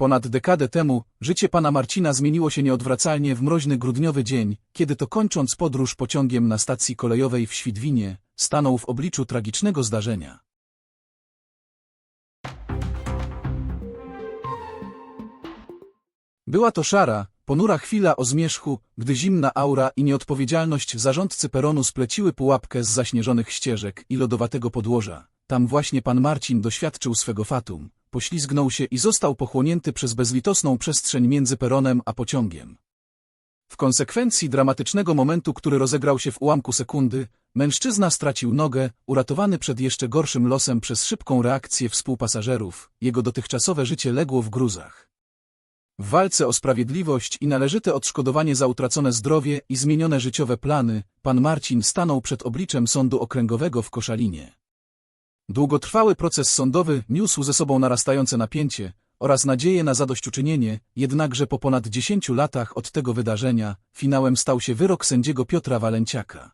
Ponad dekadę temu życie pana Marcina zmieniło się nieodwracalnie w mroźny grudniowy dzień, kiedy to kończąc podróż pociągiem na stacji kolejowej w Świdwinie, stanął w obliczu tragicznego zdarzenia. Była to szara, ponura chwila o zmierzchu, gdy zimna aura i nieodpowiedzialność zarządcy peronu spleciły pułapkę z zaśnieżonych ścieżek i lodowatego podłoża. Tam właśnie pan Marcin doświadczył swego fatum, poślizgnął się i został pochłonięty przez bezlitosną przestrzeń między peronem a pociągiem. W konsekwencji dramatycznego momentu, który rozegrał się w ułamku sekundy, mężczyzna stracił nogę, uratowany przed jeszcze gorszym losem przez szybką reakcję współpasażerów, jego dotychczasowe życie legło w gruzach. W walce o sprawiedliwość i należyte odszkodowanie za utracone zdrowie i zmienione życiowe plany, pan Marcin stanął przed obliczem sądu okręgowego w Koszalinie. Długotrwały proces sądowy niósł ze sobą narastające napięcie oraz nadzieję na zadośćuczynienie, jednakże po ponad dziesięciu latach od tego wydarzenia, finałem stał się wyrok sędziego Piotra Walenciaka.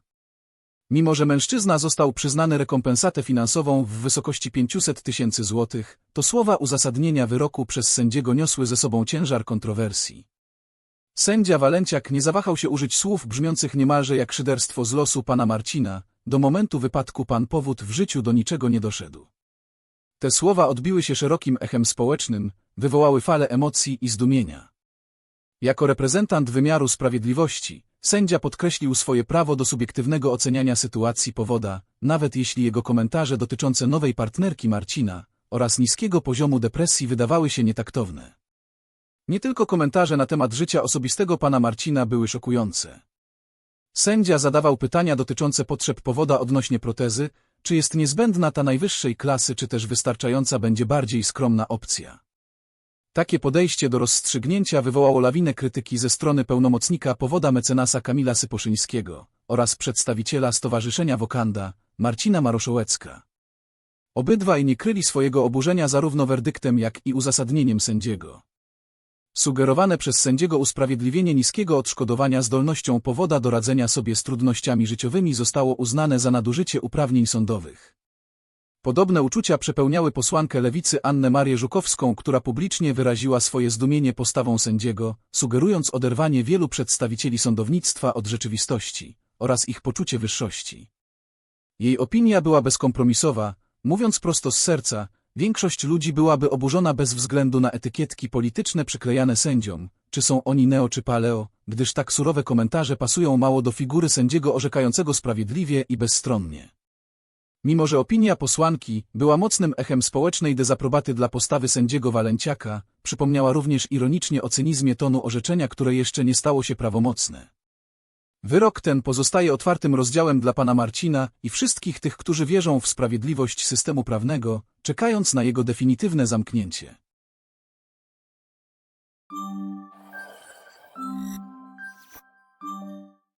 Mimo że mężczyzna został przyznany rekompensatę finansową w wysokości 500 tysięcy złotych, to słowa uzasadnienia wyroku przez sędziego niosły ze sobą ciężar kontrowersji. Sędzia Walenciak nie zawahał się użyć słów brzmiących niemalże jak szyderstwo z losu pana Marcina, do momentu wypadku pan powód w życiu do niczego nie doszedł. Te słowa odbiły się szerokim echem społecznym, wywołały falę emocji i zdumienia. Jako reprezentant wymiaru sprawiedliwości, sędzia podkreślił swoje prawo do subiektywnego oceniania sytuacji powoda, nawet jeśli jego komentarze dotyczące nowej partnerki Marcina oraz niskiego poziomu depresji wydawały się nietaktowne. Nie tylko komentarze na temat życia osobistego pana Marcina były szokujące. Sędzia zadawał pytania dotyczące potrzeb powoda odnośnie protezy, czy jest niezbędna ta najwyższej klasy, czy też wystarczająca będzie bardziej skromna opcja. Takie podejście do rozstrzygnięcia wywołało lawinę krytyki ze strony pełnomocnika powoda mecenasa Kamila Syposzyńskiego oraz przedstawiciela Stowarzyszenia Wokanda, Marcina Maroszołecka. Obydwaj nie kryli swojego oburzenia zarówno werdyktem, jak i uzasadnieniem sędziego. Sugerowane przez sędziego usprawiedliwienie niskiego odszkodowania zdolnością powoda do radzenia sobie z trudnościami życiowymi zostało uznane za nadużycie uprawnień sądowych. Podobne uczucia przepełniały posłankę lewicy Annę Marię Żukowską, która publicznie wyraziła swoje zdumienie postawą sędziego, sugerując oderwanie wielu przedstawicieli sądownictwa od rzeczywistości oraz ich poczucie wyższości. Jej opinia była bezkompromisowa, mówiąc prosto z serca, Większość ludzi byłaby oburzona bez względu na etykietki polityczne przyklejane sędziom, czy są oni neo czy paleo, gdyż tak surowe komentarze pasują mało do figury sędziego orzekającego sprawiedliwie i bezstronnie. Mimo że opinia posłanki była mocnym echem społecznej dezaprobaty dla postawy sędziego Walenciaka, przypomniała również ironicznie o cynizmie tonu orzeczenia, które jeszcze nie stało się prawomocne. Wyrok ten pozostaje otwartym rozdziałem dla pana Marcina i wszystkich tych, którzy wierzą w sprawiedliwość systemu prawnego, czekając na jego definitywne zamknięcie.